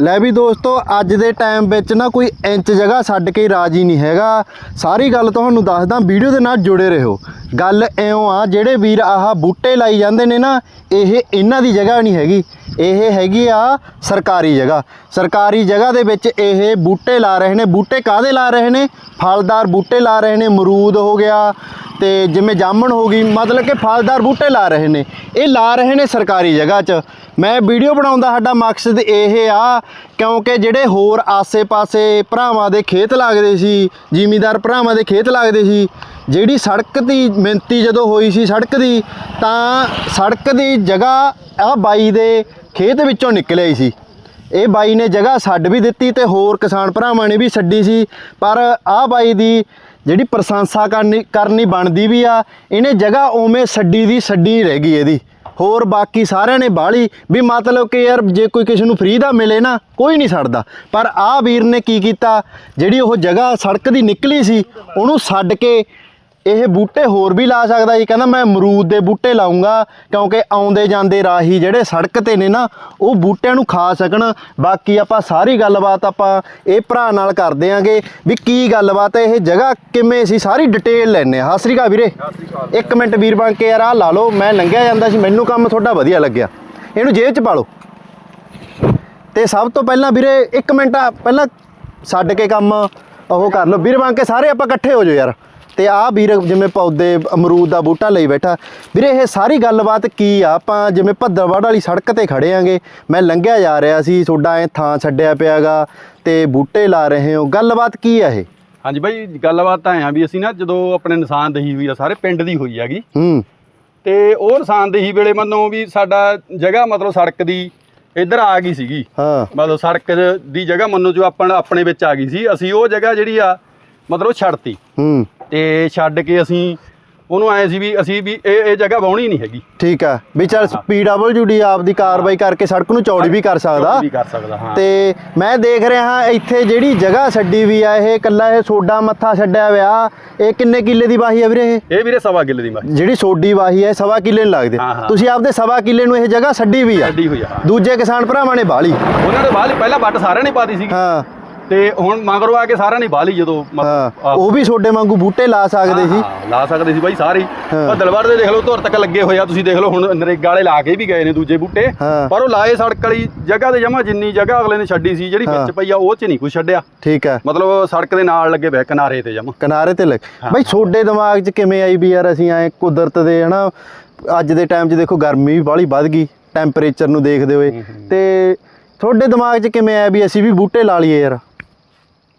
ਲੈ ਵੀ ਦੋਸਤੋ, ਅੱਜ ਦੇ ਟਾਈਮ ਵਿੱਚ ਨਾ ਕੋਈ ਇੰਚ ਜਗ੍ਹਾ ਛੱਡ ਕੇ ਰਾਜੀ ਨਹੀਂ ਹੈਗਾ। ਸਾਰੀ ਗੱਲ ਤੁਹਾਨੂੰ ਦੱਸਦਾ, ਵੀਡੀਓ ਦੇ ਨਾਲ ਜੁੜੇ ਰਹੋ। ਗੱਲ ਐਉਂ ਆ, ਜਿਹੜੇ ਵੀਰ ਆਹ ਬੂਟੇ ਲਾਈ ਜਾਂਦੇ ਨੇ ਨਾ, ਇਹ ਇਹਨਾਂ ਦੀ ਜਗ੍ਹਾ ਨਹੀਂ ਹੈਗੀ। ਇਹ ਹੈਗੀ ਆ ਸਰਕਾਰੀ ਜਗ੍ਹਾ। ਸਰਕਾਰੀ ਜਗ੍ਹਾ ਦੇ ਵਿੱਚ ਇਹ ਬੂਟੇ ਲਾ ਰਹੇ ਨੇ। ਬੂਟੇ ਕਾਦੇ ਲਾ ਰਹੇ ਨੇ? ਫਲਦਾਰ ਬੂਟੇ ਲਾ ਰਹੇ ਨੇ। ਮਰੂਦ ਹੋ ਗਿਆ ਤੇ ਜਿਵੇਂ ਜਾਮਣ ਹੋ ਗਈ, ਮਤਲਬ ਕਿ ਫਲਦਾਰ ਬੂਟੇ ਲਾ ਰਹੇ ਨੇ। ਇਹ ਲਾ ਰਹੇ ਨੇ ਸਰਕਾਰੀ ਜਗ੍ਹਾ 'ਚ। ਮੈਂ ਵੀਡੀਓ ਬਣਾਉਣ ਦਾ ਸਾਡਾ ਮਕਸਦ ਇਹ ਆ, ਕਿਉਂਕਿ ਜਿਹੜੇ ਹੋਰ ਆਸੇ-ਪਾਸੇ ਭਰਾਵਾਂ ਦੇ ਖੇਤ ਲੱਗਦੇ ਸੀ, ਜ਼ਿਮੀਦਾਰ ਭਰਾਵਾਂ ਦੇ ਖੇਤ ਲੱਗਦੇ ਸੀ ਜਿਹੜੀ ਸੜਕ ਦੀ ਮਿੰਤੀ ਜਦੋਂ ਹੋਈ ਸੀ ਸੜਕ ਦੀ, ਤਾਂ ਸੜਕ ਦੀ ਜਗ੍ਹਾ ਆ ਬਾਈ ਦੇ ਖੇਤ ਵਿੱਚੋਂ ਨਿਕਲਿਆ ਹੀ ਸੀ। ਇਹ ਬਾਈ ਨੇ ਜਗ੍ਹਾ ਛੱਡ ਵੀ ਦਿੱਤੀ ਤੇ ਹੋਰ ਕਿਸਾਨ ਭਰਾਵਾਂ ਨੇ ਵੀ ਛੱਡੀ ਸੀ। ਪਰ ਆਹ ਬਾਈ ਦੀ ਜਿਹੜੀ ਪ੍ਰਸ਼ੰਸਾ ਕਰਨੀ ਕਰਨੀ ਬਣਦੀ ਵੀ ਆ, ਇਹਨੇ ਜਗ੍ਹਾ ਉਵੇਂ ਛੱਡੀ ਦੀ, ਛੱਡੀ ਰਹਿ ਗਈ ਇਹਦੀ। ਹੋਰ ਬਾਕੀ ਸਾਰਿਆਂ ਨੇ ਬਾਹਲੀ ਵੀ ਮਤਲਬ ਕਿ ਯਾਰ ਜੇ ਕੋਈ ਕਿਸੇ ਨੂੰ ਫ੍ਰੀ ਦਾ ਮਿਲੇ ਨਾ, ਕੋਈ ਨਹੀਂ ਛੱਡਦਾ। ਪਰ ਆਹ ਵੀਰ ਨੇ ਕੀ ਕੀਤਾ, ਜਿਹੜੀ ਉਹ ਜਗ੍ਹਾ ਸੜਕ ਦੀ ਨਿਕਲੀ ਸੀ, ਉਹਨੂੰ ਛੱਡ ਕੇ ਇਹ ਬੂਟੇ ਹੋਰ ਵੀ ਲਾ ਸਕਦਾ ਜੀ। ਕਹਿੰਦਾ ਮੈਂ ਅਮਰੂਦ ਦੇ ਬੂਟੇ ਲਾਉਂਗਾ ਕਿਉਂਕਿ ਆਉਂਦੇ ਜਾਂਦੇ ਰਾਹੀ ਜਿਹੜੇ ਸੜਕ ਤੇ ਨੇ ਨਾ ਉਹ ਬੂਟਿਆਂ ਨੂੰ ਖਾ ਸਕਣ। ਬਾਕੀ ਆਪਾਂ ਸਾਰੀ ਗੱਲਬਾਤ ਆਪਾਂ ਇਹ ਭਰਾ ਨਾਲ ਕਰਦੇ ਆਂਗੇ ਵੀ ਕੀ ਗੱਲਬਾਤ ਹੈ ਇਹ ਜਗ੍ਹਾ ਕਿਵੇਂ ਸੀ ਸਾਰੀ ਡਿਟੇਲ ਲੈਣੇ ਸਤਿ ਸ੍ਰੀ ਅਕਾਲ ਵੀਰੇ। ਇੱਕ ਮਿੰਟ ਵੀਰ ਬਣ ਕੇ ਯਾਰ ਆ ਲਾ ਲਓ ਮੈਂ ਲੰਘਿਆ ਜਾਂਦਾ ਸੀ ਮੈਨੂੰ ਕੰਮ ਤੁਹਾਡਾ ਵਧੀਆ ਲੱਗਿਆ। ਇਹਨੂੰ ਜੇਬ 'ਚ ਪਾ ਲਓ। ਤੇ ਸਭ ਤੋਂ ਪਹਿਲਾਂ ਵੀਰੇ ਇੱਕ ਮਿੰਟ ਪਹਿਲਾਂ ਛੱਡ ਕੇ ਕੰਮ ਉਹ ਕਰ ਲਓ। ਵੀਰ ਬਣ ਕੇ ਸਾਰੇ ਆਪਾਂ ਇਕੱਠੇ ਹੋ ਜਾਓ ਯਾਰ। ਤੇ ਆਹ ਵੀਰ ਜਿਵੇਂ ਪੌਦੇ ਅਮਰੂਦ ਦਾ ਬੂਟਾ ਲਈ ਬੈਠਾ। ਵੀਰੇ ਇਹ ਸਾਰੀ ਗੱਲਬਾਤ ਕੀ ਆ? ਆਪਾਂ ਜਿਵੇਂ ਭੱਦਰਵਾੜ ਵਾਲੀ ਸੜਕ ਤੇ ਖੜੇ ਆਂਗੇ। ਮੈਂ ਲੰਘਿਆ ਜਾ ਰਿਹਾ ਸੀ ਤੁਹਾਡਾ ਐ ਥਾਂ ਛੱਡਿਆ ਪਿਆਗਾ ਤੇ ਬੂਟੇ ਲਾ ਰਹੇ ਹੋ। ਗੱਲਬਾਤ ਕੀ ਆ ਇਹ? ਹਾਂਜੀ ਬਾਈ ਗੱਲਬਾਤ ਤਾਂ ਆ ਵੀ ਅਸੀਂ ਨਾ ਜਦੋਂ ਆਪਣੇ ਨਿਸ਼ਾਨਦੇਹੀ ਹੋਈ ਆ ਸਾਰੇ ਪਿੰਡ ਦੀ ਹੋਈ ਹੈਗੀ। ਹੂੰ। ਤੇ ਉਹ ਨਿਸ਼ਾਨਦੇਹੀ ਵੇਲੇ ਮੰਨੋ ਵੀ ਸਾਡਾ ਜਗ੍ਹਾ ਮਤਲਬ ਸੜਕ ਦੀ ਇੱਧਰ ਆ ਗਈ ਸੀਗੀ। ਹਾਂ। ਮਤਲਬ ਸੜਕ ਦੀ ਜਗ੍ਹਾ ਮੰਨੋ ਜੋ ਆਪਣ ਆਪਣੇ ਵਿੱਚ ਆ ਗਈ ਸੀ। ਅਸੀਂ ਉਹ ਜਗ੍ਹਾ ਜਿਹੜੀ ਆ ਮਤਲਬ ਛੱਡਤੀ ਹੂੰ। ਤੇ ਛੱਡ ਕੇ ਅਸੀਂ ਉਹਨੂੰ ਆਏ ਸੀ ਵੀ ਅਸੀਂ ਵੀ ਇਹ ਇਹ ਜਗ੍ਹਾ ਵਾਉਣੀ ਨਹੀਂ ਹੈਗੀ। ਠੀਕ ਆ ਵੀ ਚੱਲ ਪੀਡਬਲਯੂਡੀ ਆਪਦੀ ਕਾਰਵਾਈ ਕਰਕੇ ਸੜਕ ਨੂੰ ਚੌੜੀ ਵੀ ਕਰ ਸਕਦਾ। ਵੀ ਕਰ ਸਕਦਾ ਹਾਂ। ਤੇ ਮੈਂ ਦੇਖ ਰਿਹਾ ਹਾਂ ਇੱਥੇ ਜਿਹੜੀ ਜਗ੍ਹਾ ਛੱਡੀ ਵੀ ਆ ਇਹ ਕੱਲਾ ਇਹ ਸੋਡਾ ਮੱਥਾ ਛੱਡਿਆ ਹੋਇਆ। ਇਹ ਕਿੰਨੇ ਕਿੱਲੇ ਦੀ ਵਾਹੀ ਆ ਵੀਰੇ ਇਹ? ਇਹ ਵੀਰੇ ਸਵਾ ਕਿੱਲੇ ਦੀ ਮੈਂ ਜਿਹੜੀ ਸੋਡੀ ਵਾਹੀ ਹੈ ਸਵਾ ਕਿੱਲੇ ਨੂੰ ਲੱਗਦੇ। ਤੁਸੀਂ ਆਪਦੇ ਸਵਾ ਕਿੱਲੇ ਨੂੰ ਇਹ ਜਗ੍ਹਾ ਛੱਡੀ ਵੀ ਆ। ਛੱਡੀ ਹੋਈ ਆ। ਦੂਜੇ ਕਿਸਾਨ ਭਰਾਵਾਂ ਨੇ ਬਾਲੀ ਉਹਨਾਂ ਦੇ ਬਾਅਦ ਪਹਿਲਾਂ ਵੱਟ ਸਾਰਿਆਂ ਨੇ ਪਾਤੀ ਸੀਗੀ। ਹਾਂ। ਤੇ ਹੁਣ ਮਗਰੋਂ ਆ ਕੇ ਸਾਰਿਆਂ ਨੇ ਬਾਹ ਲਈ ਜਦੋਂ ਹਾਂ ਉਹ ਵੀ ਛੋਡੇ ਵਾਂਗੂ ਬੂਟੇ ਲਾ ਸਕਦੇ ਸੀ। ਹਾਂ, ਲਾ ਸਕਦੇ ਸੀ ਬਾਈ ਸਾਰੇ। ਹਾਂ। ਭੱਦਲਵਾੜ ਦੇ ਦੇਖ ਲਓ ਧੁਰ ਤੱਕ ਲੱਗੇ ਹੋਏ ਆ। ਤੁਸੀਂ ਦੇਖ ਲਓ ਹੁਣ ਨਰੇਗਾ ਵਾਲੇ ਲਾ ਕੇ ਵੀ ਗਏ ਨੇ ਦੂਜੇ ਬੂਟੇ। ਹਾਂ। ਪਰ ਉਹ ਲਾਏ ਸੜਕ ਵਾਲੀ ਜਗ੍ਹਾ ਤੇ ਜਮਾ ਜਿੰਨੀ ਜਗ੍ਹਾ ਅਗਲੇ ਨੇ ਛੱਡੀ ਸੀ ਜਿਹੜੀ ਹਾਂ। ਵਿੱਚ ਪਈ ਆ ਉਹ ਚ ਨਹੀਂ ਕੁਝ ਛੱਡਿਆ। ਠੀਕ ਹੈ। ਮਤਲਬ ਸੜਕ ਦੇ ਨਾਲ ਲੱਗੇ ਬੈ ਕਿਨਾਰੇ ਤੇ ਜਮਾ। ਕਿਨਾਰੇ ਤੇ ਲੱਗ। ਬਈ ਛੋਡੇ ਦਿਮਾਗ 'ਚ ਕਿਵੇਂ ਆਈ ਵੀ ਯਾਰ ਅਸੀਂ ਐ ਕੁਦਰਤ ਦੇ ਹਨਾ? ਅੱਜ ਦੇ ਟਾਈਮ 'ਚ ਦੇਖੋ ਗਰਮੀ ਵੀ ਬਾਹਲੀ ਵੱਧ ਗਈ ਟੈਂਪਰੇਚਰ ਨੂੰ ਦੇਖਦੇ ਹੋਏ। ਤੇ ਤੁਹਾਡੇ ਦਿਮਾਗ 'ਚ ਕਿਵੇਂ ਆਇਆ ਵੀ ਅਸੀਂ ਵੀ ਬੂਟੇ ਲਾ ਲਈਏ ਯਾਰ?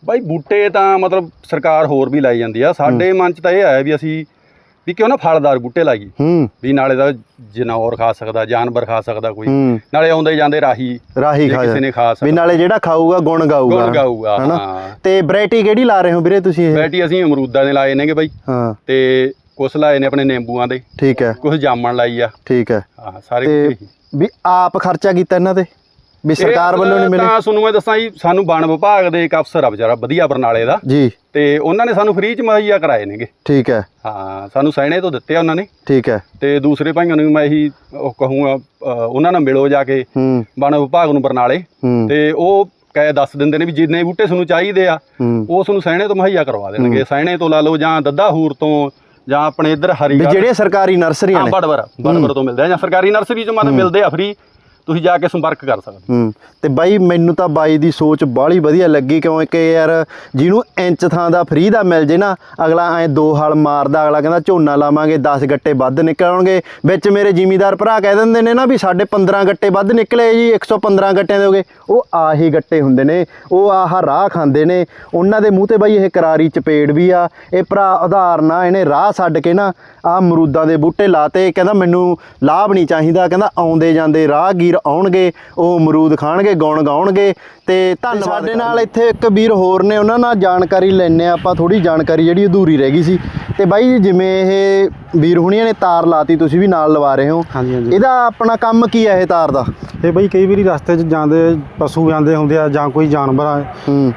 ਬਾਈ ਬੂਟੇ ਤਾਂ ਮਤਲਬ ਸਰਕਾਰ ਹੋਰ ਵੀ ਲਾਈ ਜਾਂਦੀ ਆ। ਸਾਡੇ ਮਨ ਚ ਤਾਂ ਇਹ ਆਇਆ ਵੀ ਅਸੀਂ ਵੀ ਕਿਉਂ ਨਾ ਫਲਦਾਰ ਬੂਟੇ ਲਾਈਏ। ਹੂੰ। ਵੀ ਨਾਲੇ ਦਾ ਜਨੌਰ ਖਾ ਸਕਦਾ ਜਾਨਵਰ ਖਾ ਸਕਦਾ ਕੋਈ। ਨਾਲੇ ਆਉਂਦੇ ਜਾਂਦੇ ਰਾਹੀ। ਰਾਹੀ ਖਾ ਕਿਸੇ ਨੇ ਖਾ ਵੀ ਸਕਦਾ ਨਾਲੇ ਜਿਹੜਾ ਖਾਊਗਾ ਗੁਣ ਗਾਊਗਾ। ਗੁਣ ਗਾਊਗਾ? ਹਾਂ। ਤੇ ਵੈਰਾਈਟੀ ਕਿਹੜੀ ਲਾ ਰਹੇ ਹੋ ਵੀਰੇ ਤੁਸੀਂ ਇਹ? ਵੈਰਾਈਟੀ ਅਸੀਂ ਅਮਰੂਦਾਂ ਦੇ ਲਾਏ ਨੇਗੇ ਬਾਈ। ਹਾਂ। ਤੇ ਕੁਛ ਲਾਏ ਨੇ ਆਪਣੇ ਨਿੰਬੂਆਂ ਦੇ। ਠੀਕ ਹੈ। ਕੁਛ ਜਾਮਣ ਲਾਈ ਆ। ਠੀਕ ਹੈ। ਹਾਂ ਸਾਰੇ। ਵੀ ਆਪ ਖਰਚਾ ਕੀਤਾ ਇਹਨਾਂ ਤੇ? ਵੀ ਸਰਕਾਰ ਵੱਲੋਂ ਨਹੀਂ ਮਿਲੇ। ਤਾਂ ਤੁਹਾਨੂੰ ਮੈਂ ਦੱਸਾਂ ਜੀ ਸਾਨੂੰ ਵਣ ਵਿਭਾਗ ਦੇ ਇੱਕ ਅਫਸਰ ਆ ਵਿਚਾਰਾ ਵਧੀਆ ਬਰਨਾਲੇ ਦਾ। ਜੀ। ਤੇ ਉਹਨਾਂ ਨੇ ਸਾਨੂੰ ਫ੍ਰੀ ਚ ਮੁਹੱਈਆ ਕਰਾਏ ਨੇਗੇ। ਠੀਕ ਹੈ। ਹਾਂ ਸਾਨੂੰ ਸੈਣੇ ਤੋਂ ਦਿੱਤੇ ਆ ਉਹਨਾਂ ਨੇ। ਠੀਕ ਹੈ। ਤੇ ਦੂਸਰੇ ਭਾਈਆਂ ਨੂੰ ਮੈਂ ਇਹੀ ਉਹ ਕਹੂੰਗਾ ਉਹਨਾਂ ਨਾਲ ਮਿਲੋ ਜਾ ਕੇ ਵਣ ਵਿਭਾਗ ਨੂੰ ਬਰਨਾਲੇ। ਤੇ ਉਹ ਕਹੇ ਦੱਸ ਦਿੰਦੇ ਨੇ ਵੀ ਜਿੰਨੇ ਬੂਟੇ ਤੁਹਾਨੂੰ ਚਾਹੀਦੇ ਆ ਉਹ ਤੁਹਾਨੂੰ ਸੈਣੇ ਤੋਂ ਮੁਹੱਈਆ ਕਰਵਾ ਦੇਣਗੇ। ਸੈਣੇ ਤੋਂ ਲਾ ਲਓ ਜਾਂ ਦੱਦਾਹੂਰ ਤੋਂ ਜਾਂ ਆਪਣੇ ਇੱਧਰ ਹਰੀਗੜ੍ਹ ਜਿਹੜੇ ਸਰਕਾਰੀ ਨਰਸਰੀਆਂ ਨੇ। ਬੜਵਰ ਬੜਵਰ ਤੋਂ ਮਿਲਦੇ ਆ ਜਾਂ ਸਰਕਾਰੀ ਨਰਸਰੀ ਚੋਂ ਮਤਲਬ ਮਿਲਦੇ ਆ ਫ੍ਰੀ ਤੁਸੀਂ ਜਾ ਕੇ ਸੰਪਰਕ ਕਰ ਸਕਦੇ ਹੋ। ਹੂੰ, ਤੇ ਬਾਈ ਮੈਨੂੰ ਤਾਂ ਬਾਈ ਦੀ ਸੋਚ ਬਾਹਲੀ ਵਧੀਆ ਲੱਗੀ ਕਿਉਂਕਿ ਯਾਰ ਜਿਹਨੂੰ ਇੰਚ ਥਾਂ ਦਾ ਫ੍ਰੀ ਦਾ ਮਿਲ ਜੇ ਨਾ, ਅਗਲਾ ਐ ਦੋ ਹਲ ਮਾਰਦਾ, ਅਗਲਾ ਕਹਿੰਦਾ ਝੋਨਾ ਲਾਵਾਂਗੇ 10 ਗੱਟੇ ਵੱਧ ਨਿਕਲਣਗੇ। ਵਿੱਚ ਮੇਰੇ ਜ਼ਿਮੀਦਾਰ ਭਰਾ ਕਹਿ ਦਿੰਦੇ ਨੇ ਨਾ ਵੀ ਸਾਡੇ 15 ਗੱਟੇ ਵੱਧ ਨਿਕਲੇ ਜੀ 115 ਗੱਟਿਆਂ ਦੇ ਹੋਗੇ ਉਹ ਆਹੀ ਗੱਟੇ ਹੁੰਦੇ ਨੇ, ਉਹ ਆਹ ਰਾਹ ਖਾਂਦੇ ਨੇ। ਉਹਨਾਂ ਦੇ ਮੂੰਹ ਤੇ ਬਾਈ ਇਹ ਕਰਾਰੀ ਚਪੇੜ ਵੀ ਆ, ਇਹ ਭਰਾ ਉਦਾਹਰਨ ਆ ਇਹਨੇ ਰਾਹ ਛੱਡ ਕੇ ਨਾ ਆ ਅਮਰੂਦਾਂ ਦੇ ਬੂਟੇ ਲਾਤੇ, ਕਹਿੰਦਾ ਮੈਨੂੰ ਲਾਭ ਨਹੀਂ ਚਾਹੀਦਾ, ਕਹਿੰਦਾ ਆਉਂਦੇ ਜਾਂਦੇ ਰਾਹਗੀਰ ਆਉਣਗੇ ਉਹ ਅਮਰੂਦ ਖਾਣਗੇ ਗੁਣ ਗਾਉਣਗੇ ਤੇ ਧੰਨਵਾਦ ਸਾਡੇ ਨਾਲ ਇੱਥੇ ਇੱਕ ਵੀਰ ਹੋਰ ਨੇ ਉਹਨਾਂ ਨਾਲ ਜਾਣਕਾਰੀ ਲੈਣੇ ਆਪਾਂ ਥੋੜੀ ਜਾਣਕਾਰੀ ਜਿਹੜੀ ਅਧੂਰੀ ਰਹਿ ਗਈ ਸੀ। ਤੇ ਬਾਈ ਜਿਵੇਂ ਇਹ ਵੀਰ ਹੁਣੀਆਂ ਨੇ ਤਾਰ ਲਾਤੀ ਤੁਸੀਂ ਵੀ ਨਾਲ ਲਵਾ ਰਹੇ ਹੋ। ਇਹਦਾ ਆਪਣਾ ਕੰਮ ਕੀ ਹੈ ਇਹ ਤਾਰ ਦਾ? ਇਹ ਬਈ ਕਈ ਵਾਰੀ ਰਸਤੇ 'ਚ ਜਾਂਦੇ ਪਸ਼ੂ ਜਾਂਦੇ ਹੁੰਦੇ ਆ ਜਾਂ ਕੋਈ ਜਾਨਵਰ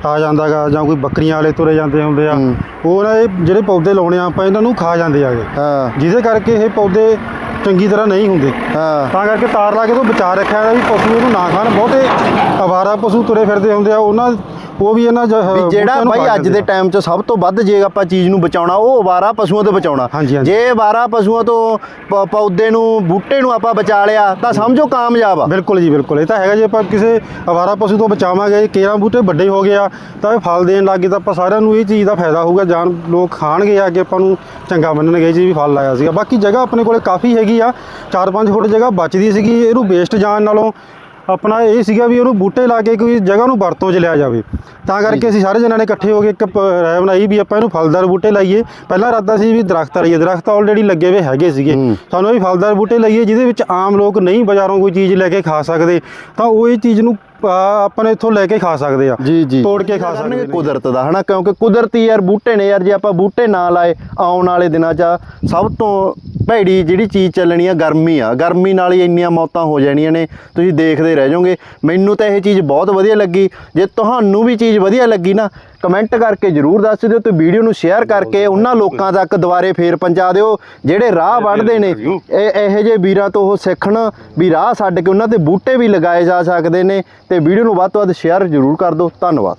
ਆ ਜਾਂਦਾਗਾ ਜਾਂ ਕੋਈ ਬੱਕਰੀਆਂ ਵਾਲੇ ਤੁਰੇ ਜਾਂਦੇ ਹੁੰਦੇ ਆ। ਉਹ ਨਾ ਇਹ ਜਿਹੜੇ ਪੌਦੇ ਲਾਉਣੇ ਆ ਆਪਾਂ ਇਹਨਾਂ ਨੂੰ ਖਾ ਜਾਂਦੇ ਆਗੇ। ਹਾਂ। ਜਿਹਦੇ ਕਰਕੇ ਇਹ ਪੌਦੇ ਚੰਗੀ ਤਰ੍ਹਾਂ ਨਹੀਂ ਹੁੰਦੇ। ਹਾਂ। ਤਾਂ ਕਰਕੇ ਤਾਰ ਲਾ ਕੇ ਤੋਂ ਬਚਾ ਰੱਖਿਆ ਵੀ ਪਸ਼ੂ ਇਹਨੂੰ ਨਾ ਖਾਣ। ਬਹੁਤੇ ਅਵਾਰਾ ਪਸ਼ੂ ਤੁਰੇ ਫਿਰਦੇ ਹੁੰਦੇ ਆ ਉਹਨਾਂ ਉਹ ਵੀ ਇਹਨਾਂ ਵੀ ਜਿਹੜਾ ਬਾਈ ਅੱਜ ਦੇ। ਟਾਈਮ 'ਚ ਸਭ ਤੋਂ ਵੱਧ ਜੇ ਆਪਾਂ ਚੀਜ਼ ਨੂੰ ਬਚਾਉਣਾ ਉਹ ਅਵਾਰਾ ਪਸ਼ੂਆਂ ਤੋਂ ਬਚਾਉਣਾ। ਜੇ ਅਵਾਰਾ ਪਸ਼ੂਆਂ ਤੋਂ ਪੌਦੇ ਨੂੰ ਬੂਟੇ ਨੂੰ ਆਪਾਂ ਬਚਾ ਲਿਆ ਤਾਂ ਸਮਝੋ ਕਾਮਯਾਬ ਆ ਬਿਲਕੁਲ ਜੀ ਬਿਲਕੁਲ ਇਹ ਤਾਂ ਹੈਗਾ ਜੇ ਆਪਾਂ ਕਿਸੇ ਅਵਾਰਾ ਪਸ਼ੂ ਤੋਂ ਬਚਾਵਾਂਗੇ ਕੇਰਾਂ ਬੂਟੇ ਵੱਡੇ ਹੋ ਗਏ ਆ ਤਾਂ ਇਹ ਫਲ ਦੇਣ ਲੱਗੇ ਤਾਂ ਆਪਾਂ ਸਾਰਿਆਂ ਨੂੰ ਇਹ ਚੀਜ਼ ਦਾ ਫਾਇਦਾ ਹੋਊਗਾ ਜਾਨ ਲੋਕ ਖਾਣਗੇ ਆ ਕਿ ਆਪਾਂ ਨੂੰ ਚੰਗਾ ਮੰਨਣਗੇ ਜੀ ਵੀ ਫਲ ਲਾਇਆ ਸੀਗਾ ਬਾਕੀ ਜਗ੍ਹਾ ਆਪਣੇ ਕੋਲੇ ਕਾਫੀ ਹੈਗੀ ਆ 4-5 ਫੁੱਟ ਜਗ੍ਹਾ ਬਚਦੀ ਸੀਗੀ ਇਹਨੂੰ ਵੇਸਟ ਜਾਣ ਨਾਲੋਂ ਆਪਣਾ ਇਹ ਸੀਗਾ ਵੀ ਉਹਨੂੰ ਬੂਟੇ ਲਾ ਕੇ ਕੋਈ ਜਗ੍ਹਾ ਨੂੰ ਵਰਤੋਂ 'ਚ ਲਿਆ ਜਾਵੇ। ਤਾਂ ਕਰਕੇ ਅਸੀਂ ਸਾਰੇ ਜਣਾਂ ਨੇ ਇਕੱਠੇ ਹੋ ਕੇ ਇੱਕ ਰਾਏ ਬਣਾਈ ਵੀ ਆਪਾਂ ਇਹਨੂੰ ਫਲਦਾਰ ਬੂਟੇ ਲਾਈਏ। ਪਹਿਲਾਂ ਇਰਾਦਾ ਸੀ ਵੀ ਦਰਖਤ ਲਾਈਏ ਦਰਖਤ ਆਲਰੇਡੀ ਲੱਗੇ ਹੋਏ ਹੈਗੇ ਸੀਗੇ। ਸਾਨੂੰ ਇਹ ਫਲਦਾਰ ਬੂਟੇ ਲਾਈਏ ਜਿਹਦੇ ਵਿੱਚ ਆਮ ਲੋਕ ਨਹੀਂ ਬਾਜ਼ਾਰੋਂ ਕੋਈ ਚੀਜ਼ ਲੈ ਕੇ ਖਾ ਸਕਦੇ। ਤਾਂ ਉਹ ਇਹ ਚੀਜ਼ ਨੂੰ ਆਪਾਂ ਇੱਥੋਂ ਲੈ ਕੇ ਖਾ ਸਕਦੇ ਆ। ਜੀ ਜੀ। ਤੋੜ ਕੇ ਖਾ ਸਕਦੇ। ਕੁਦਰਤ ਦਾ ਹਨਾ? ਕਿਉਂਕਿ ਕੁਦਰਤੀ ਯਾਰ ਬੂਟੇ ਨੇ ਯਾਰ ਜੇ ਆਪਾਂ ਬੂਟੇ ਨਾ ਲਾਏ ਆਉਣ ਵਾਲੇ ਦਿਨਾਂ 'ਚ ਸਭ ਤੋਂ ਭੈੜੀ ਜਿਹੜੀ ਚੀਜ਼ ਚੱਲਣੀ ਆ ਗਰਮੀ ਆ। ਗਰਮੀ ਨਾਲ ਹੀ ਇੰਨੀਆਂ ਮੌਤਾਂ ਹੋ ਜਾਣੀਆਂ ਨੇ। ਤੁਸੀਂ ਦੇਖਦੇ ਰਹਿ ਜਾਓਗੇ। ਮੈਨੂੰ ਤਾਂ ਇਹ ਚੀਜ਼ ਬਹੁਤ ਵਧੀਆ ਲੱਗੀ। ਜੇ ਤੁਹਾਨੂੰ ਵੀ ਚੀਜ਼ ਵਧੀਆ ਲੱਗੀ ਨਾ ਕਮੈਂਟ ਕਰਕੇ ਜਰੂਰ ਦੱਸ ਦਿਓ ਤੇ ਵੀਡੀਓ ਨੂੰ ਸ਼ੇਅਰ ਕਰਕੇ ਉਹਨਾਂ ਲੋਕਾਂ ਤੱਕ ਦੁਬਾਰੇ ਫੇਰ ਪਹੁੰਚਾ ਦਿਓ। ਜਿਹੜੇ ਰਾਹ ਵੜਦੇ ਨੇ ਇਹ ਇਹੋ ਜਿਹੇ ਵੀਰਾਂ ਤੋਂ ਉਹ ਸਿੱਖਣ ਵੀ ਰਾਹ ਛੱਡ ਕੇ ਉਹਨਾਂ ਤੇ ਬੂਟੇ ਵੀ ਲਗਾਏ ਜਾ ਸਕਦੇ ਨੇ ਤੇ ਵੀਡੀਓ ਨੂੰ ਵੱਧ ਤੋਂ ਵੱਧ ਸ਼ੇਅਰ ਜਰੂਰ ਕਰ ਦਿਓ। ਧੰਨਵਾਦ।